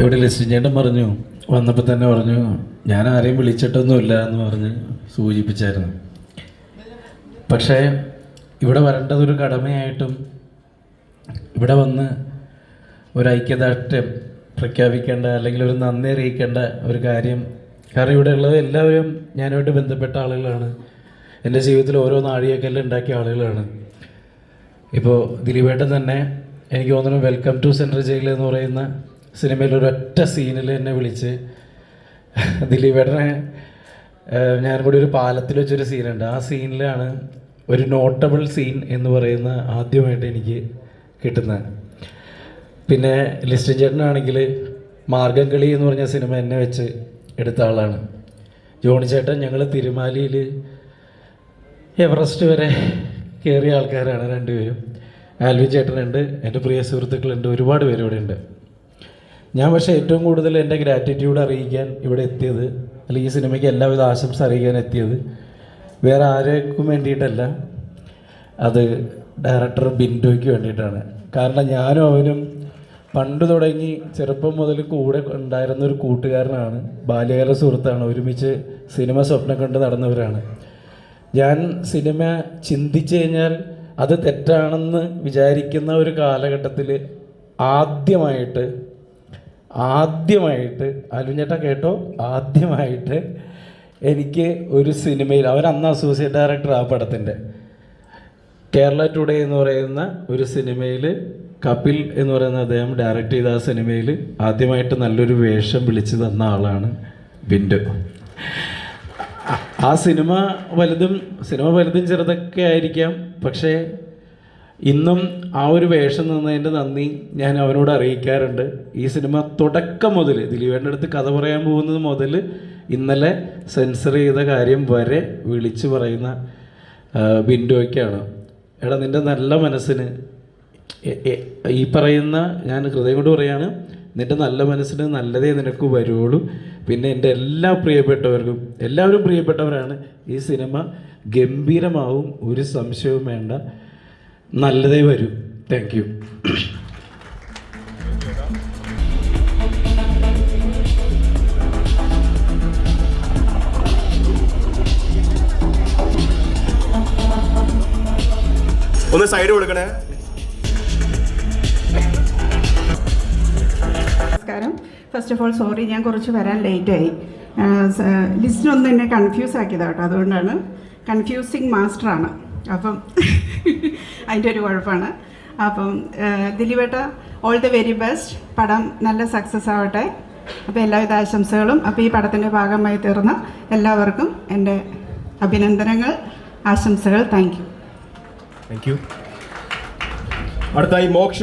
ഇവിടെ ലിസ്റ്റ് ചേട്ടൻ പറഞ്ഞു? വന്നപ്പോൾ തന്നെ പറഞ്ഞു ഞാൻ ആരെയും വിളിച്ചിട്ടൊന്നുമില്ല എന്ന് പറഞ്ഞ് സൂചിപ്പിച്ചായിരുന്നു. പക്ഷേ ഇവിടെ വരേണ്ടതൊരു കടമയായിട്ടും ഇവിടെ വന്ന് ഒരു ഐക്യദാർഢ്യം പ്രഖ്യാപിക്കേണ്ട അല്ലെങ്കിൽ ഒരു നന്ദി അറിയിക്കേണ്ട ഒരു കാര്യം. കാരണം ഇവിടെ ഉള്ളത് എല്ലാവരും ഞാനുമായിട്ട് ബന്ധപ്പെട്ട ആളുകളാണ്. എന്റെ ജീവിതത്തിൽ ഓരോ നാഴികക്കല്ല് ഉണ്ടാക്കിയ ആളുകളാണ്. ഇപ്പോൾ ദിലീപേട്ടൻ തന്നെ എനിക്ക് തോന്നുന്നു വെൽക്കം ടു സെൻട്രൽ ജയിൽ എന്ന് പറയുന്ന സിനിമയിൽ ഒരൊറ്റ സീനിൽ എന്നെ വിളിച്ച് ദിലീപേട്ടനെ ഞാൻ കൂടി ഒരു പാലത്തിൽ വെച്ചൊരു സീനുണ്ട്. ആ സീനിലാണ് ഒരു നോട്ടബിൾ സീൻ എന്ന് പറയുന്ന ആദ്യമായിട്ട് എനിക്ക് കിട്ടുന്നത്. പിന്നെ ലിസ്റ്റൻ ചേട്ടനാണെങ്കിൽ മാർഗം കളി എന്ന് പറഞ്ഞ സിനിമ എന്നെ വെച്ച് എടുത്ത ആളാണ്. ജോണി ചേട്ടൻ ഞങ്ങൾ തിരുമാലിയിൽ എവറസ്റ്റ് വരെ കയറിയ ആൾക്കാരാണ് രണ്ടുപേരും. ആൽവിൻ ചേട്ടനുണ്ട് എന്റെ പ്രിയ സുഹൃത്തുക്കളുണ്ട് ഒരുപാട് പേര് ഇവിടെ ഉണ്ട് ഞാൻ പക്ഷേ ഏറ്റവും കൂടുതൽ എന്റെ ഗ്രാറ്റിറ്റ്യൂഡ് അറിയിക്കാൻ ഇവിടെ എത്തിയത് അല്ലെങ്കിൽ ഈ സിനിമയ്ക്ക് എല്ലാവിധ ആശംസ അറിയിക്കാൻ എത്തിയത് വേറെ ആർക്കും വേണ്ടിയിട്ടല്ല. അത് ഡയറക്ടർ ബിൻഡോയ്ക്ക് വേണ്ടിയിട്ടാണ്. കാരണം ഞാനും അവനും പണ്ട് തുടങ്ങി ചെറുപ്പം മുതൽ കൂടെ ഉണ്ടായിരുന്ന ഒരു കൂട്ടുകാരനാണ്. ബാല്യകാല സുഹൃത്താണ്. ഒരുമിച്ച് സിനിമ സ്വപ്നം കണ്ട് നടന്നവരാണ്. ഞാൻ സിനിമ ചിന്തിച്ചു കഴിഞ്ഞാൽ അത് തെറ്റാണെന്ന് വിചാരിക്കുന്ന ഒരു കാലഘട്ടത്തിൽ ആദ്യമായിട്ട് ആദ്യമായിട്ട് അലുഞ്ഞേട്ട കേട്ടോ? ആദ്യമായിട്ട് എനിക്ക് ഒരു സിനിമയിൽ അവൻ അന്ന് അസോസിയേറ്റ് ഡയറക്ടർ ആ പടത്തിന്റെ കേരള ടുഡേ എന്ന് പറയുന്ന ഒരു സിനിമയിൽ കപിൽ എന്ന് പറയുന്ന അദ്ദേഹം ഡയറക്റ്റ് ചെയ്ത ആ സിനിമയിൽ ആദ്യമായിട്ട് നല്ലൊരു വേഷം വിളിച്ചു തന്ന ആളാണ് ബിൻഡു ആ സിനിമ വലുതും സിനിമ വലുതും ചെറുതൊക്കെ ആയിരിക്കാം പക്ഷേ ഇന്നും ആ ഒരു വേഷം നിന്നതിന്റെ നന്ദി ഞാൻ അവനോട് അറിയിക്കാറുണ്ട്. ഈ സിനിമ തുടക്കം മുതൽ ദിലീപേന്റെ അടുത്ത് കഥ പറയാൻ പോകുന്നത് മുതൽ ഇന്നലെ സെൻസർ ചെയ്ത കാര്യം വരെ വിളിച്ചു പറയുന്ന ബിൻഡോയ്ക്കാണ് എടാ നിന്റെ നല്ല മനസ്സിന് ഈ പറയുന്ന ഞാൻ ഹൃദയം കൊണ്ട് പറയാണ് നിന്റെ നല്ല മനസ്സിന് നല്ലതേ നിനക്ക് വരുള്ളൂ പിന്നെ എന്റെ എല്ലാ പ്രിയപ്പെട്ടവർക്കും എല്ലാവരും പ്രിയപ്പെട്ടവരാണ്. ഈ സിനിമ ഗംഭീരമാവും ഒരു സംശയവും വേണ്ട. നല്ലതേ വരൂ. താങ്ക് യു ഒന്ന് സൈഡ് കൊടുക്കണേ. നമസ്കാരം. ഫസ്റ്റ് ഓഫ് ഓൾ സോറി ഞാൻ കുറച്ച് വരാൻ ലേറ്റ് ലേറ്റായി ലിസ്റ്റിനൊന്നും എന്നെ കൺഫ്യൂസ് ആക്കിയതാട്ടോ അതുകൊണ്ടാണ്. കൺഫ്യൂസിങ് മാസ്റ്ററാണ് അപ്പം അതിന്റെ ഒരു കുഴപ്പമാണ്. അപ്പം ദിലീപേട്ട ഓൾ ദി വെരി ബെസ്റ്റ് പടം നല്ല സക്സസ് ആവട്ടെ. അപ്പോൾ എല്ലാവിധ ആശംസകളും. അപ്പോൾ ഈ പടത്തിന്റെ ഭാഗമായി തീർന്ന എല്ലാവർക്കും എന്റെ അഭിനന്ദനങ്ങൾ ആശംസകൾ. Thank you. താങ്ക് യു അടുത്തായി മോക്ഷ.